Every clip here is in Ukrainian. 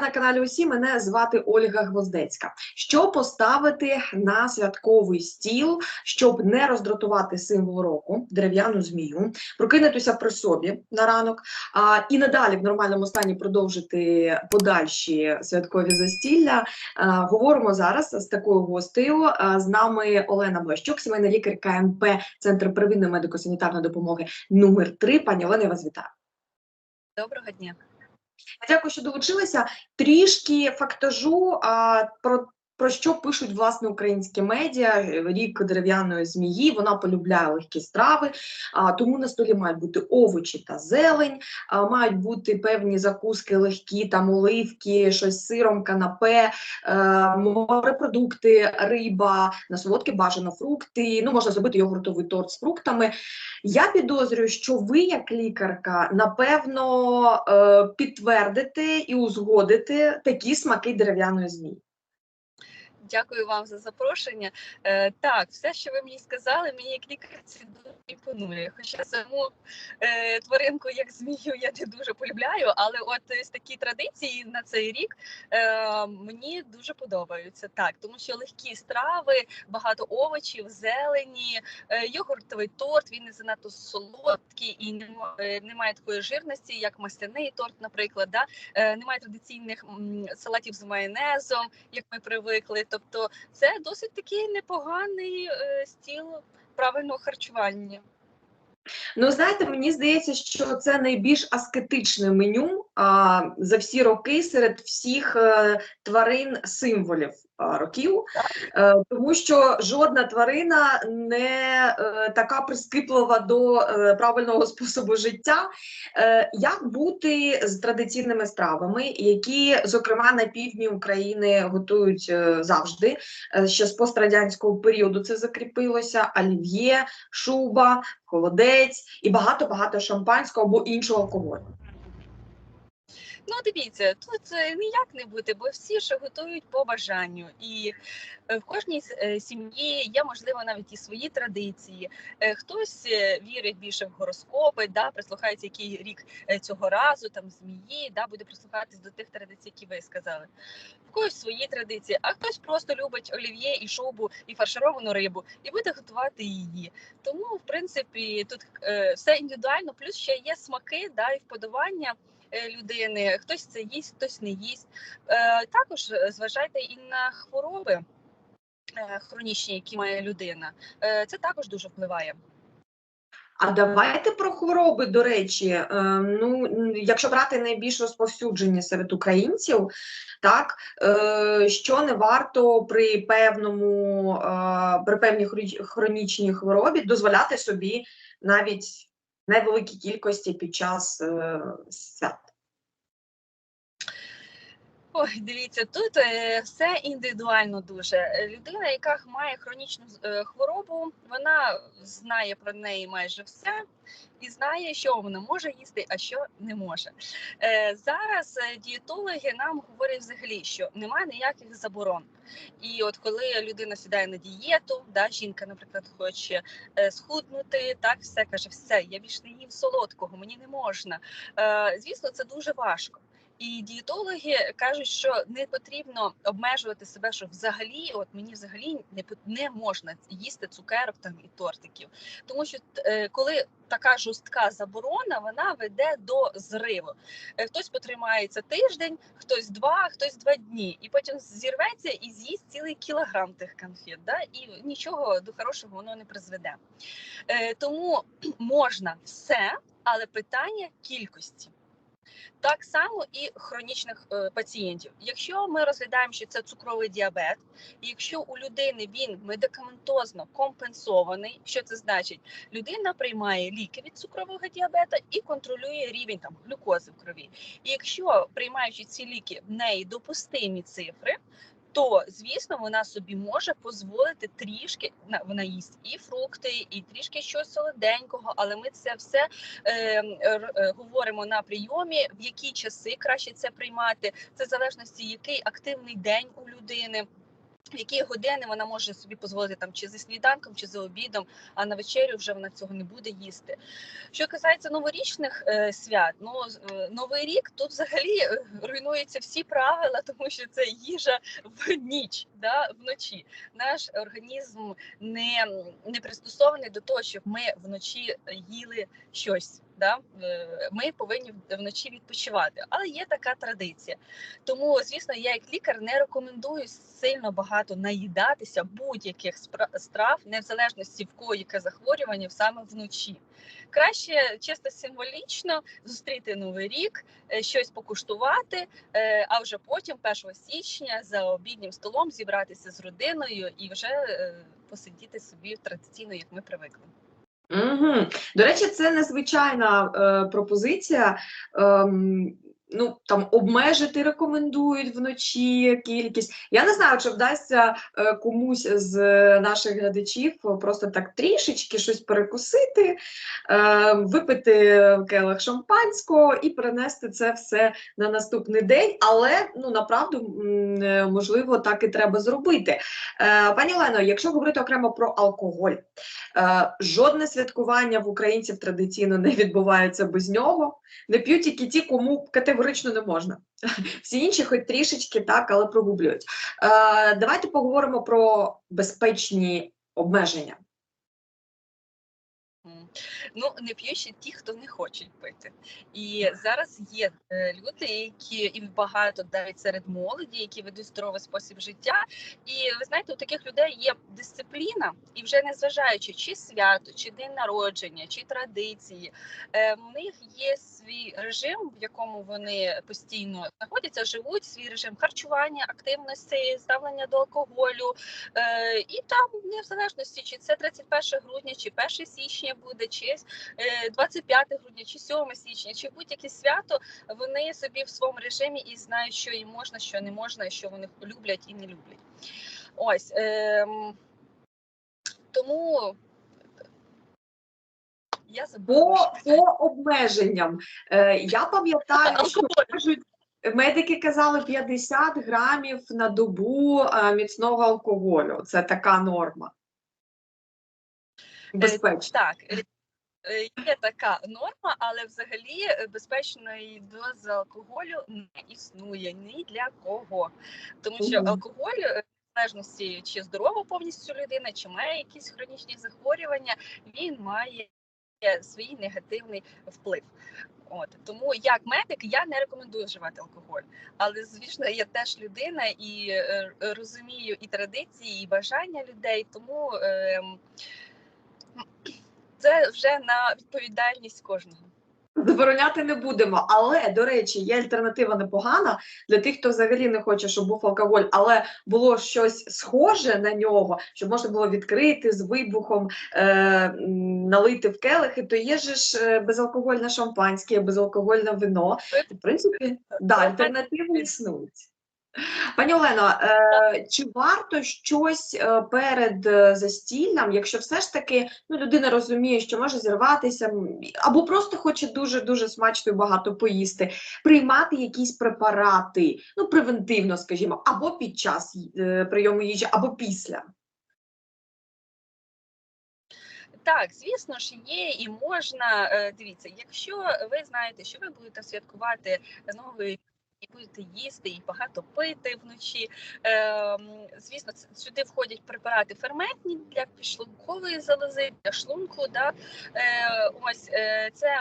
на каналі Усі. Мене звати Ольга Гвоздецька. Що поставити на святковий стіл, щоб не роздратувати символ року, дерев'яну змію, прокинутися при собі на ранок, а і надалі в нормальному стані продовжити подальші святкові застілля. А, говоримо зараз з такою гостею. А, з нами Олена Блащук, сімейна лікар КМП, Центр первинної медико-санітарної допомоги номер 3 Пані Олена, я вас вітаю. Доброго дня. Дякую, що долучилися. Трішки фактажу а, про. Про що пишуть власне українські медіа рік дерев'яної змії? Вона полюбляє легкі страви, а тому на столі мають бути овочі та зелень, а, мають бути певні закуски легкі, там оливки, щось сиром, канапе, е, морепродукти, риба, на солодке бажано фрукти. Ну можна зробити йогуртовий торт з фруктами. Я підозрюю, що ви, як лікарка, напевно е, підтвердите і узгодите такі смаки дерев'яної змії. Дякую вам за запрошення. Е, так, все, що ви мені сказали, мені як лікарці дуже імпонує. Хоча саму е, тваринку, як змію, я не дуже полюбляю, але от ось такі традиції на цей рік е, мені дуже подобаються. Так, тому що легкі страви, багато овочів, зелені, е, йогуртовий торт, він не занадто солодкий і е, немає такої жирності, як масляний торт, наприклад. Да? Е, немає традиційних салатів з майонезом, як ми привикли. Тобто, це досить такий непоганий е, стіл правильного харчування. Ну, знаєте, мені здається, що це найбільш аскетичне меню а, за всі роки серед всіх а, тварин символів років, е, тому що жодна тварина не е, така прискіплива до е, правильного способу життя. Е, як бути з традиційними стравами, які, зокрема, на півдні України готують е, завжди, е, ще з пострадянського періоду це закріпилося: олів'є, шуба, холодець і багато-багато шампанського або іншого алкоголю. Ну, дивіться, тут е, ніяк не бути, бо всі ж готують по бажанню, і е, в кожній е, сім'ї є можливо навіть і свої традиції. Хтось вірить більше в гороскопи, да, прислухається, який рік цього разу, там змії, да, буде прислухатись до тих традицій, які ви сказали. В когось свої традиції, а хтось просто любить олів'є і шубу, і фаршировану рибу, і буде готувати її. Тому, в принципі, тут все індивідуально, плюс ще є смаки, да, і вподобання людини. Хтось це їсть, хтось не їсть. Е, також е, зважайте і на хвороби е, хронічні, які має людина. Е, це також дуже впливає. А давайте про хвороби, до речі, е, ну якщо брати найбільш розповсюджені серед українців, так е, що не варто при певному е, при певній хронічній хворобі дозволяти собі навіть невеликій кількості під час е, свят. Ой, дивіться, тут е, все індивідуально дуже. Людина, яка має хронічну е, хворобу, вона знає про неї майже все і знає, що вона може їсти, а що не може. Е, зараз дієтологи нам говорять взагалі, що немає ніяких заборон. І от коли людина сідає на дієту, да, жінка, наприклад, хоче схуднути, так все каже, все, я більш не їм солодкого, мені не можна. Звісно, це дуже важко. І дієтологи кажуть, що не потрібно обмежувати себе, що взагалі, от мені взагалі не не можна їсти цукерок там і тортиків, тому що е, коли така жорстка заборона, вона веде до зриву. Е, Хтось потримається тиждень, хтось два, хтось два дні, і потім зірветься і з'їсть цілий кілограм тих конфет. Да? І нічого до хорошого воно не призведе. Е, Тому можна все, але питання кількості. Так само і хронічних е, пацієнтів. Якщо ми розглядаємо, що це цукровий діабет, і якщо у людини він медикаментозно компенсований, що це значить? Людина приймає ліки від цукрового діабета і контролює рівень там глюкози в крові. І якщо приймаючи ці ліки в неї допустимі цифри, то звісно вона собі може дозволити трішки на- вона їсть і фрукти, і трішки щось солоденького, але ми це все е, е, говоримо на прийомі, в які часи краще це приймати. Це в залежності, який активний день у людини. Які години вона може собі дозволити там чи за сніданком, чи за обідом, а на вечерю вже вона цього не буде їсти. Що касається новорічних е, свят, ну е, новий рік тут взагалі е, руйнуються всі правила, тому що це їжа в ніч, да, вночі. Наш організм не, не пристосований до того, щоб ми вночі їли щось. Да? Ми повинні вночі відпочивати, але є така традиція. Тому, звісно, я як лікар не рекомендую сильно багато наїдатися будь-яких страв, не в залежності в кого яке захворювання саме вночі. Краще чисто символічно зустріти новий рік, е, щось покуштувати, е, а вже потім, 1 січня, за обіднім столом зібратися з родиною і вже е, посидіти собі традиційно, як ми привикли. Угу. До речі, це незвичайна е, пропозиція. Ем, ну там обмежити рекомендують вночі кількість. Я не знаю, чи вдасться е, комусь з наших глядачів просто так трішечки щось перекусити, е, випити келих шампанського і перенести це все на наступний день. Але ну направду е, можливо так і треба зробити. Е, пані Олено, якщо говорити окремо про алкоголь. Е, Жодне святкування в українців традиційно не відбувається без нього. Не п'ють тільки ті, кому категорично не можна. Всі інші, хоч трішечки так, але прогублюють. Е, Давайте поговоримо про безпечні обмеження. Ну, не п'ють ще ті, хто не хочуть пити. І зараз є е, люди, які і багато навіть серед молоді, які ведуть здоровий спосіб життя. І ви знаєте, у таких людей є дисципліна, і вже не зважаючи чи свято, чи день народження, чи традиції, е, в них є свій режим, в якому вони постійно знаходяться, живуть свій режим харчування, активності, ставлення до алкоголю. Е, і там не в залежності, чи це 31 грудня, чи 1 січня буде, чи е, 25 грудня, чи 7 січня, чи будь-яке свято, вони собі в своєму режимі і знають, що їм можна, що не можна, і що вони люблять і не люблять. Ось ем, тому я. По, по обмеженням. Е, Я пам'ятаю, що кажуть, медики казали 50 грамів на добу е, міцного алкоголю. Це така норма. Безпечно. Так, е, е, є така норма, але взагалі е, безпечної дози алкоголю не існує ні для кого. Тому що алкоголь, е, в залежності чи здорова повністю людина, чи має якісь хронічні захворювання, він має свій негативний вплив. От тому як медик я не рекомендую вживати алкоголь, але звісно, я теж людина і е, е, розумію і традиції, і бажання людей, тому. ем, це вже на відповідальність кожного. Забороняти не будемо, але до речі, є альтернатива непогана для тих, хто взагалі не хоче, щоб був алкоголь, але було щось схоже на нього, щоб можна було відкрити з вибухом, е, налити в келихи, то є ж е, безалкогольне шампанське, безалкогольне вино. В принципі, да, альтернативи існують. Пані Олено, е, чи варто щось е, перед е, застіллям, якщо все ж таки ну, людина розуміє, що може зірватися, або просто хоче дуже дуже смачно і багато поїсти, приймати якісь препарати, ну превентивно, скажімо, або під час прийому їжі, або після. Так, звісно ж, є і можна. Дивіться, якщо ви знаєте, що ви будете святкувати новий і будете їсти і багато пити вночі. Е, звісно, сюди входять препарати ферментні для підшлункової залози, для шлунку. Да? Е, ось е, це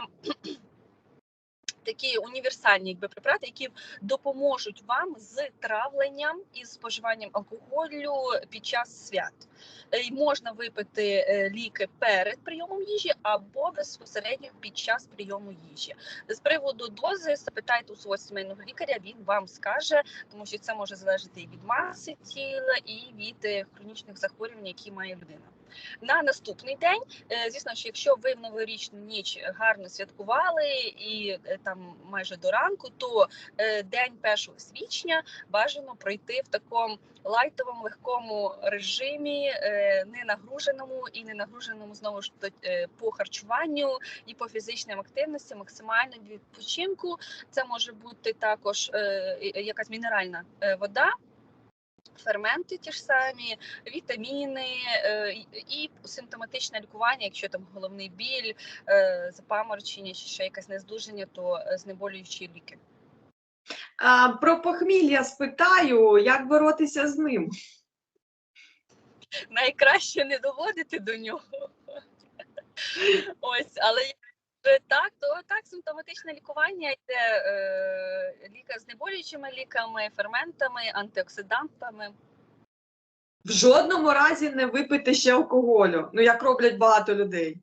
такі універсальні якби, препарати, які допоможуть вам з травленням і споживанням алкоголю під час свят. Е, й Можна випити е, ліки перед прийомом їжі або безпосередньо під час прийому їжі. З приводу дози запитайте у свого сімейного лікаря, він вам скаже, тому що це може залежати і від маси тіла, і від е, хронічних захворювань, які має людина. На наступний день, е, звісно, що якщо ви в новорічну ніч гарно святкували і е, там майже до ранку, то е, день 1 січня бажано пройти в такому лайтовому легкому режимі, не нагруженому і не нагруженому знову ж по харчуванню і по фізичним активностям, максимально відпочинку. Це може бути також якась мінеральна вода. Ферменти ті ж самі, вітаміни е, і- симптоматичне лікування, якщо там головний біль, е, запаморочення чи ще якесь нездужання, то е, знеболюючі ліки. А, про похмілля спитаю, як боротися з ним? Найкраще не доводити до нього. Ось, але якщо так, то так, симптоматичне лікування йде е, ліка з знеболюючими ліками, ферментами, антиоксидантами. В жодному разі не випити ще алкоголю, ну як роблять багато людей.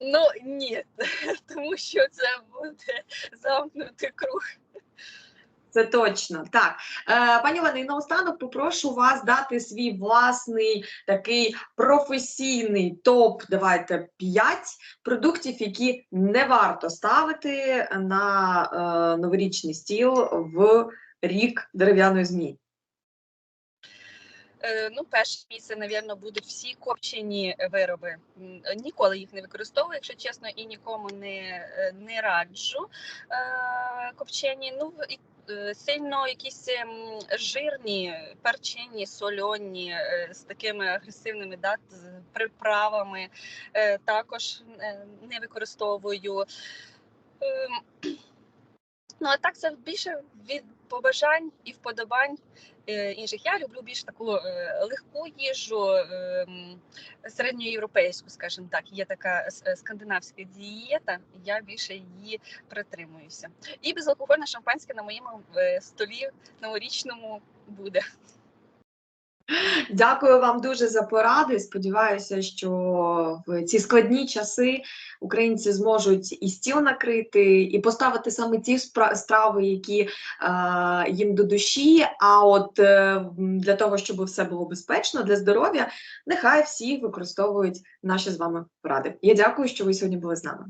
Ну ні, тому що це буде замкнутий круг. Це точно так. Е, пані Олена, і наостанок попрошу вас дати свій власний такий професійний топ. Давайте 5 продуктів, які не варто ставити на е, новорічний стіл в рік дерев'яної змії. Е, Ну, перше місце, навірно, будуть всі копчені вироби. Ніколи їх не використовую, якщо чесно, і нікому не, е, не раджу е, копчені. Ну, сильно якісь ем, жирні, перчені, сольоні, з такими агресивними да, приправами також не використовую. Ем, Ну, а так це більше від побажань і вподобань е, інших. Я люблю більш таку е, легку їжу, е, середньоєвропейську, скажімо так. Є така е, скандинавська дієта, я більше її притримуюся. І безалкогольне шампанське на моєму столі новорічному буде. Дякую вам дуже за поради. Сподіваюся, що в ці складні часи українці зможуть і стіл накрити, і поставити саме ті страви, які е, їм до душі. А от е, для того, щоб все було безпечно для здоров'я, нехай всі використовують наші з вами поради. Я дякую, що ви сьогодні були з нами.